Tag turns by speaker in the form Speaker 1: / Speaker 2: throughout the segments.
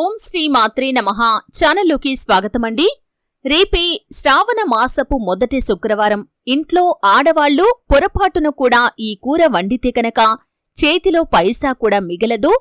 Speaker 1: ఓం శ్రీ మాత్రే నమ. ఛానల్లోకి స్వాగతమండి. రేపే శ్రావణ మాసపు మొదటి శుక్రవారం. ఇంట్లో ఆడవాళ్ళు పొరపాటున కూడా ఈ కూర వండితే కనుక చేతిలో పైసా కూడా మిగలదు.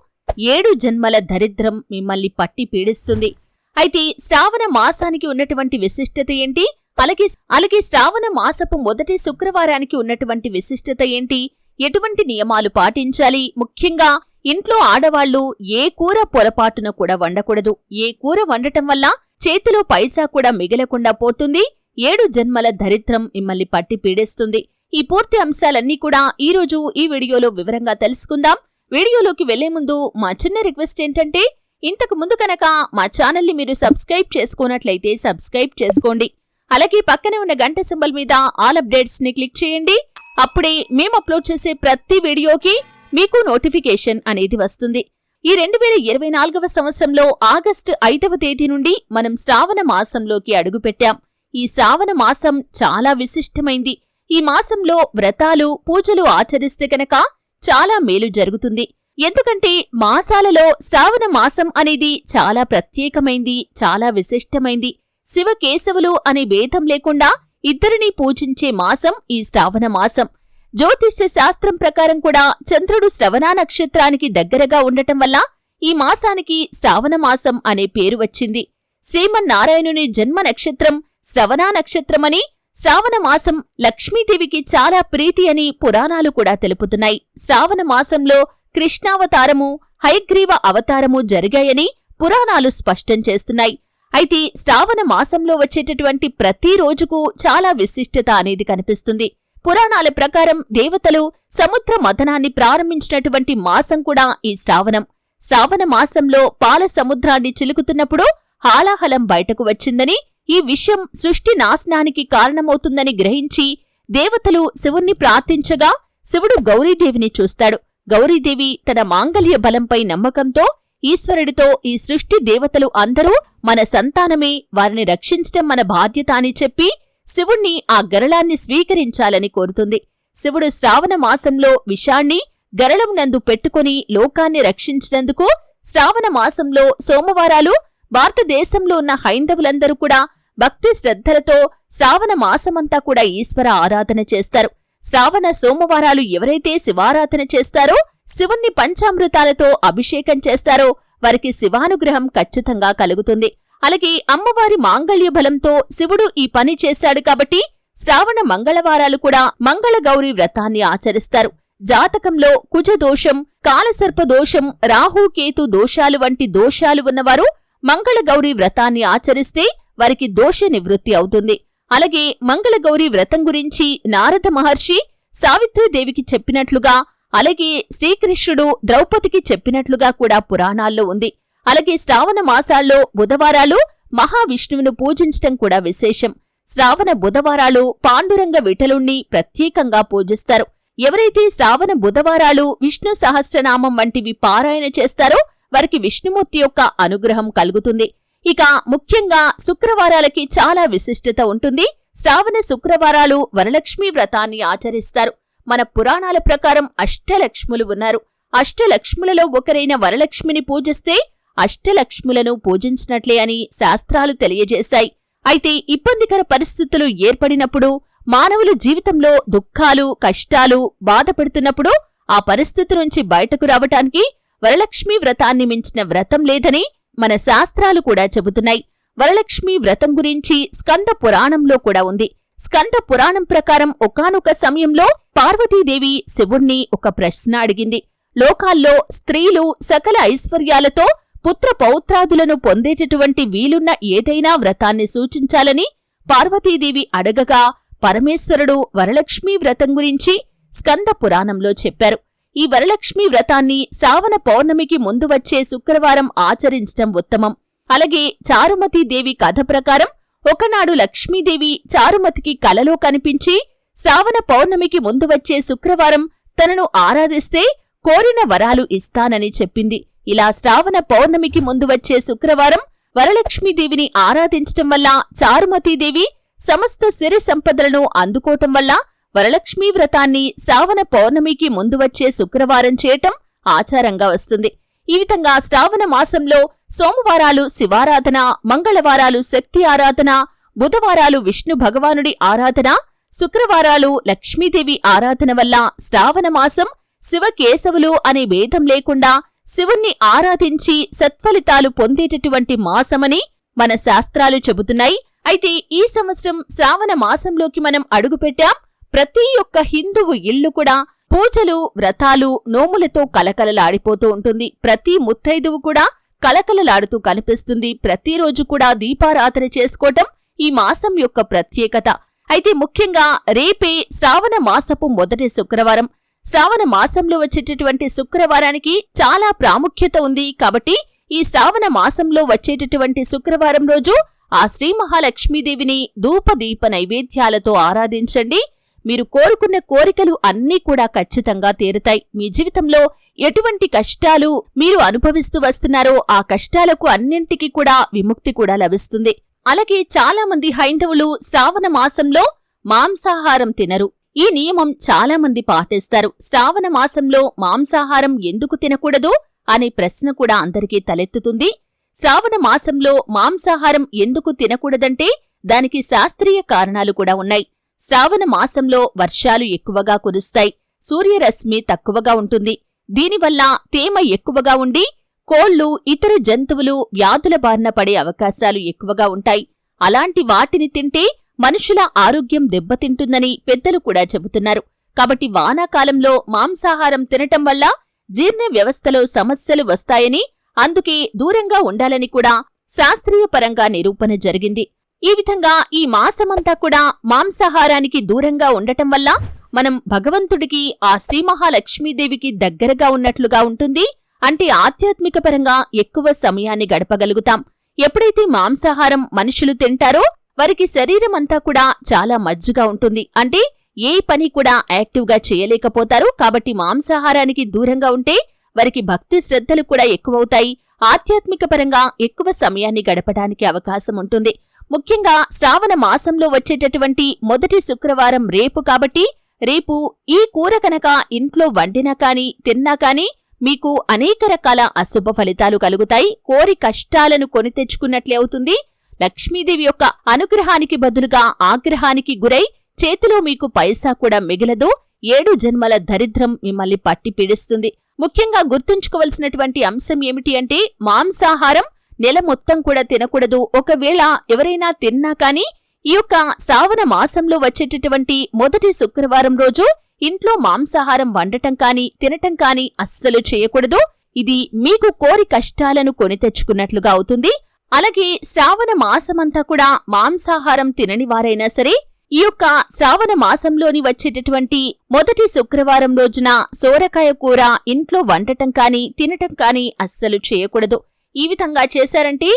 Speaker 1: ఏడు జన్మల దరిద్రం మిమ్మల్ని పట్టి పీడిస్తుంది. అయితే శ్రావణ మాసానికి ఉన్నటువంటి విశిష్టత ఏంటి? అలాగే అలాగే శ్రావణ మాసపు మొదటి శుక్రవారానికి ఉన్నటువంటి విశిష్టత ఏంటి? ఎటువంటి నియమాలు పాటించాలి? ముఖ్యంగా ఇంట్లో ఆడవాళ్ళు ఏ కూర పొరపాటున కూడా వండకూడదు. ఏ కూర వండటం వల్ల చేతిలో పైసా కూడా మిగలకుండా పోతుంది. ఏడు జన్మల దరిద్రం మిమ్మల్ని పట్టి పీడేస్తుంది. ఈ పూర్తి అంశాలన్నీ కూడా ఈ రోజు ఈ వీడియోలో వివరంగా తెలుసుకుందాం. వీడియోలోకి వెళ్ళే ముందు మా చిన్న రిక్వెస్ట్ ఏంటంటే ఇంతకు ముందు కనుక మా ఛానల్ని మీరు సబ్స్క్రైబ్ చేసుకున్నట్లయితే సబ్స్క్రైబ్ చేసుకోండి. అలాగే పక్కనే ఉన్న గంట సింబల్ మీద ఆల్ అప్డేట్స్ని క్లిక్ చేయండి. అప్పుడే మేము అప్లోడ్ చేసే ప్రతి వీడియోకి మీకు నోటిఫికేషన్ అనేది వస్తుంది. ఈ రెండు వేల ఇరవై నాలుగవ సంవత్సరంలో ఆగస్టు ఐదవ తేదీ నుండి మనం శ్రావణ మాసంలోకి అడుగుపెట్టాం ఈ శ్రావణ మాసం చాలా విశిష్టమైంది. ఈ మాసంలో వ్రతాలు పూజలు ఆచరిస్తే కనుక చాలా మేలు జరుగుతుంది. ఎందుకంటే మాసాలలో శ్రావణ మాసం అనేది చాలా ప్రత్యేకమైంది చాలా విశిష్టమైంది. శివకేశవులు అనే భేదం లేకుండా ఇద్దరినీ పూజించే మాసం ఈ శ్రావణ మాసం. జ్యోతిష్య శాస్త్రం ప్రకారం కూడా చంద్రుడు శ్రవణ నక్షత్రానికి దగ్గరగా ఉండటం వల్ల ఈ మాసానికి శ్రావణమాసం అనే పేరు వచ్చింది. శ్రీమన్నారాయణుని జన్మ నక్షత్రం శ్రవణ నక్షత్రమని శ్రావణమాసం లక్ష్మీదేవికి చాలా ప్రీతి అని పురాణాలు కూడా తెలుపుతున్నాయి. శ్రావణమాసంలో కృష్ణావతారము హైగ్రీవ అవతారము జరిగాయని పురాణాలు స్పష్టం చేస్తున్నాయి. అయితే శ్రావణ మాసంలో వచ్చేటటువంటి ప్రతి రోజుకు చాలా విశిష్టత అనేది కనిపిస్తుంది. పురాణాల ప్రకారం దేవతలు సముద్ర మథనాన్ని ప్రారంభించినటువంటి మాసం కూడా ఈ శ్రావణం. శ్రావణ మాసంలో పాల సముద్రాన్ని చిలుకుతున్నప్పుడు హాలాహలం బయటకు వచ్చిందని ఈ విషయం సృష్టి నాశనానికి కారణమవుతుందని గ్రహించి దేవతలు శివుణ్ణి ప్రార్థించగా శివుడు గౌరీదేవిని చూస్తాడు. గౌరీదేవి తన మాంగల్య బలంపై నమ్మకంతో ఈశ్వరుడితో ఈ సృష్టి దేవతలు అందరూ మన సంతానమే వారిని రక్షించటం మన బాధ్యత అని చెప్పి శివుణ్ణి ఆ గరళాన్ని స్వీకరించాలని కోరుతుంది. శివుడు శ్రావణ మాసంలో విషాన్ని గరళం నందు పెట్టుకుని లోకాన్ని రక్షించినందుకు శ్రావణ మాసంలో సోమవారాలు భారతదేశంలో ఉన్న హైందవులందరూ కూడా భక్తి శ్రద్ధలతో శ్రావణ మాసమంతా కూడా ఈశ్వర ఆరాధన చేస్తారు. శ్రావణ సోమవారాలు ఎవరైతే శివారాధన చేస్తారో శివుణ్ణి పంచామృతాలతో అభిషేకం చేస్తారో వారికి శివానుగ్రహం ఖచ్చితంగా కలుగుతుంది. అలాగే అమ్మవారి మాంగళ్య బలంతో శివుడు ఈ పని చేశాడు కాబట్టి శ్రావణ మంగళవారాలు కూడా మంగళగౌరి వ్రతాన్ని ఆచరిస్తారు. జాతకంలో కుజదోషం కాలసర్ప దోషం రాహుకేతు దోషాలు వంటి దోషాలు ఉన్నవారు మంగళగౌరి వ్రతాన్ని ఆచరిస్తే వారికి దోష నివృత్తి అవుతుంది. అలాగే మంగళగౌరి వ్రతం గురించి నారద మహర్షి సావిత్రిదేవికి చెప్పినట్లుగా అలాగే శ్రీకృష్ణుడు ద్రౌపదికి చెప్పినట్లుగా కూడా పురాణాల్లో ఉంది. అలాగే శ్రావణ మాసాల్లో బుధవారాలు మహావిష్ణువును పూజించటం కూడా విశేషం. శ్రావణ బుధవారాలు పాండురంగ విఠలుణ్ణి ప్రత్యేకంగా పూజిస్తారు. ఎవరైతే శ్రావణ బుధవారాలు విష్ణు సహస్రనామం వంటివి పారాయణ చేస్తారో వారికి విష్ణుమూర్తి యొక్క అనుగ్రహం కలుగుతుంది. ఇక ముఖ్యంగా శుక్రవారాలకి చాలా విశిష్టత ఉంటుంది. శ్రావణ శుక్రవారాలు వరలక్ష్మీ వ్రతాన్ని ఆచరిస్తారు. మన పురాణాల ప్రకారం అష్టలక్ష్ములు ఉన్నారు. అష్టలక్ష్ములలో ఒకరైన వరలక్ష్మిని పూజిస్తే అష్టలక్ష్ములను పూజించినట్లే అని శాస్త్రాలు తెలియజేశాయి. అయితే ఇబ్బందికర పరిస్థితులు ఏర్పడినప్పుడు మానవులు జీవితంలో దుఃఖాలు కష్టాలు బాధపడుతున్నప్పుడు ఆ పరిస్థితి నుంచి బయటకు రావటానికి వరలక్ష్మీ వ్రతాన్ని మించిన వ్రతం లేదని మన శాస్త్రాలు కూడా చెబుతున్నాయి. వరలక్ష్మీ వ్రతం గురించి స్కంద పురాణంలో కూడా ఉంది. స్కంద పురాణం ప్రకారం ఒకానొక సమయంలో పార్వతీదేవి శివుణ్ణి ఒక ప్రశ్న అడిగింది. లోకాల్లో స్త్రీలు సకల ఐశ్వర్యాలతో పుత్ర పౌత్రాదులను పొందేటటువంటి వీలున్న ఏదైనా వ్రతాన్ని సూచించాలని పార్వతీదేవి అడగగా పరమేశ్వరుడు వరలక్ష్మీ వ్రతం గురించి స్కంద పురాణంలో చెప్పారు. ఈ వరలక్ష్మీ వ్రతాన్ని శ్రావణ పౌర్ణమికి ముందు వచ్చే శుక్రవారం ఆచరించటం ఉత్తమం. అలాగే చారుమతీదేవి కథ ప్రకారం ఒకనాడు లక్ష్మీదేవి చారుమతికి కలలో కనిపించి శ్రావణ పౌర్ణమికి ముందు వచ్చే శుక్రవారం తనను ఆరాధిస్తే కోరిన వరాలు ఇస్తానని చెప్పింది. ఇలా శ్రావణ పౌర్ణమికి ముందు వచ్చే శుక్రవారం వరలక్ష్మీదేవిని ఆరాధించటం వల్ల చారుమతీదేవి సమస్త సిరి సంపదలను అందుకోవటం వల్ల వరలక్ష్మీ వ్రతాన్ని శ్రావణ పౌర్ణమికి ముందు వచ్చే శుక్రవారం చేయటం ఆచారంగా వస్తుంది. ఈ విధంగా శ్రావణ మాసంలో సోమవారాలు శివారాధన మంగళవారాలు శక్తి ఆరాధన బుధవారాలు విష్ణు భగవానుడి ఆరాధన శుక్రవారాలు లక్ష్మీదేవి ఆరాధన వల్ల శ్రావణ మాసం శివకేశవులు అనే భేదం లేకుండా శివుణ్ణి ఆరాధించి సత్ఫలితాలు పొందేటటువంటి మాసమని మన శాస్త్రాలు చెబుతున్నాయి. అయితే ఈ సంవత్సరం శ్రావణ మాసంలోకి మనం అడుగుపెట్టాం. ప్రతి ఒక్క హిందువు ఇల్లు కూడా పూజలు వ్రతాలు నోములతో కలకలలాడిపోతూ ఉంటుంది. ప్రతి ముత్తైదువు కూడా కలకలలాడుతూ కనిపిస్తుంది. ప్రతిరోజు కూడా దీపారాధన చేసుకోవటం ఈ మాసం యొక్క ప్రత్యేకత. అయితే ముఖ్యంగా రేపే శ్రావణ మాసపు మొదటి శుక్రవారం. శ్రావణ మాసంలో వచ్చేటటువంటి శుక్రవారానికి చాలా ప్రాముఖ్యత ఉంది. కాబట్టి ఈ శ్రావణ మాసంలో వచ్చేటటువంటి శుక్రవారం రోజు ఆ శ్రీ మహాలక్ష్మీదేవిని ధూపదీప నైవేద్యాలతో ఆరాధించండి. మీరు కోరుకున్న కోరికలు అన్నీ కూడా ఖచ్చితంగా తీరుతాయి. మీ జీవితంలో ఎటువంటి కష్టాలు మీరు అనుభవిస్తూ వస్తున్నారో ఆ కష్టాలకు అన్నింటికి కూడా విముక్తి కూడా లభిస్తుంది. అలాగే చాలా మంది హైందవులు శ్రావణ మాసంలో మాంసాహారం తినరు. ఈ నియమం చాలా మంది పాటిస్తారు. శ్రావణ మాసంలో మాంసాహారం ఎందుకు తినకూడదు? అనే ప్రశ్న కూడా అందరికీ తలెత్తుతుంది. శ్రావణ మాసంలో మాంసాహారం ఎందుకు తినకూడదంటే దానికి శాస్త్రీయ కారణాలు కూడా ఉన్నాయి. శ్రావణ మాసంలో వర్షాలు ఎక్కువగా కురుస్తాయి. సూర్యరశ్మి తక్కువగా ఉంటుంది. దీనివల్ల తేమ ఎక్కువగా ఉండి కోళ్ళు ఇతర జంతువులు వ్యాధుల బారిన పడే అవకాశాలు ఎక్కువగా ఉంటాయి. అలాంటి వాటిని తింటే మనుషుల ఆరోగ్యం దెబ్బతింటుందని పెద్దలు కూడా చెబుతున్నారు. కాబట్టి వానాకాలంలో మాంసాహారం తినటం వల్ల జీర్ణ వ్యవస్థలో సమస్యలు వస్తాయని అందుకే దూరంగా ఉండాలని కూడా శాస్త్రీయపరంగా నిరూపణ జరిగింది. ఈ విధంగా ఈ మాసమంతా కూడా మాంసాహారానికి దూరంగా ఉండటం వల్ల మనం భగవంతుడికి ఆ శ్రీ మహాలక్ష్మీదేవికి దగ్గరగా ఉన్నట్లుగా ఉంటుంది. అంటే ఆధ్యాత్మిక పరంగా ఎక్కువ సమయాన్ని గడపగలుగుతాం. ఎప్పుడైతే మాంసాహారం మనుషులు తింటారో వారికి శరీరం అంతా కూడా చాలా మజ్జుగా ఉంటుంది. అంటే ఏ పని కూడా యాక్టివ్గా చేయలేకపోతారు. కాబట్టి మాంసాహారానికి దూరంగా ఉంటే వారికి భక్తి శ్రద్ధలు కూడా ఎక్కువవుతాయి. ఆధ్యాత్మిక పరంగా ఎక్కువ సమయాన్ని గడపడానికి అవకాశం ఉంటుంది. ముఖ్యంగా శ్రావణ మాసంలో వచ్చేటటువంటి మొదటి శుక్రవారం రేపు కాబట్టి రేపు ఈ కూర కనుక ఇంట్లో వండినా కానీ తిన్నా కానీ మీకు అనేక రకాల అశుభ ఫలితాలు కలుగుతాయి. కోరి కష్టాలను కొని తెచ్చుకున్నట్లే అవుతుంది. లక్ష్మీదేవి యొక్క అనుగ్రహానికి బదులుగా ఆగ్రహానికి గురై చేతిలో మీకు పైసా కూడా మిగలదు. ఏడు జన్మల దరిద్రం మిమ్మల్ని పట్టి పీడిస్తుంది. ముఖ్యంగా గుర్తుంచుకోవలసినటువంటి అంశం ఏమిటి అంటే మాంసాహారం నెల మొత్తం కూడా తినకూడదు. ఒకవేళ ఎవరైనా తిన్నా కానీ ఈ యొక్క శ్రావణ మాసంలో వచ్చేటటువంటి మొదటి శుక్రవారం రోజు ఇంట్లో మాంసాహారం వండటం కానీ తినటం కానీ అస్సలు చేయకూడదు. ఇది మీకు కోరి కష్టాలను కొని తెచ్చుకున్నట్లుగా అవుతుంది. అలాగే శ్రావణ మాసమంతా కూడా మాంసాహారం తినని వారైనా సరే ఈ యొక్క శ్రావణ మాసంలోని వచ్చేటటువంటి మొదటి శుక్రవారం రోజున సోరకాయ కూర ఇంట్లో వండటం కానీ తినటం కానీ అస్సలు చేయకూడదు. ఈ విధంగా చేశారంటే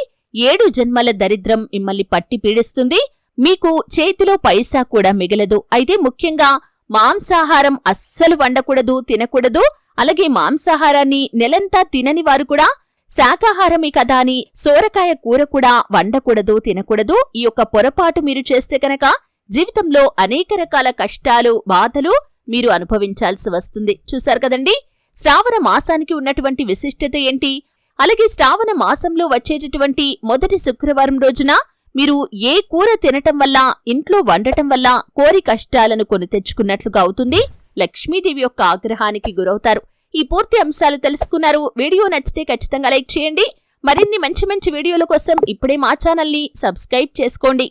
Speaker 1: ఏడు జన్మల దరిద్రం మిమ్మల్ని పట్టి పీడిస్తుంది. మీకు చేతిలో పైసా కూడా మిగలదు. అయితే ముఖ్యంగా మాంసాహారం అస్సలు వండకూడదు తినకూడదు. అలాగే మాంసాహారాన్ని నెలంతా తినని వారు కూడా శాకాహారమే కదా అని సోరకాయ కూర కూడా వండకూడదు తినకూడదు. ఈ యొక్క పొరపాటు మీరు చేస్తే కనుక జీవితంలో అనేక రకాల కష్టాలు బాధలు మీరు అనుభవించాల్సి వస్తుంది. చూశారు కదండి? శ్రావణ మాసానికి ఉన్నటువంటి విశిష్టత ఏంటి? అలాగే శ్రావణ మాసంలో వచ్చేటటువంటి మొదటి శుక్రవారం రోజున మీరు ఏ కూర తినటం వల్ల ఇంట్లో వండటం వల్ల కోరి కష్టాలను కొని తెచ్చుకున్నట్లుగా అవుతుంది. లక్ష్మీదేవి యొక్క ఆగ్రహానికి గురవుతారు. ఈ పూర్తి అంశాలు తెలుసుకున్నారు. వీడియో నచ్చితే ఖచ్చితంగా లైక్ చేయండి. మరిన్ని మంచి మంచి వీడియోల కోసం ఇప్పుడే మా ఛానల్ని సబ్స్క్రైబ్ చేసుకోండి.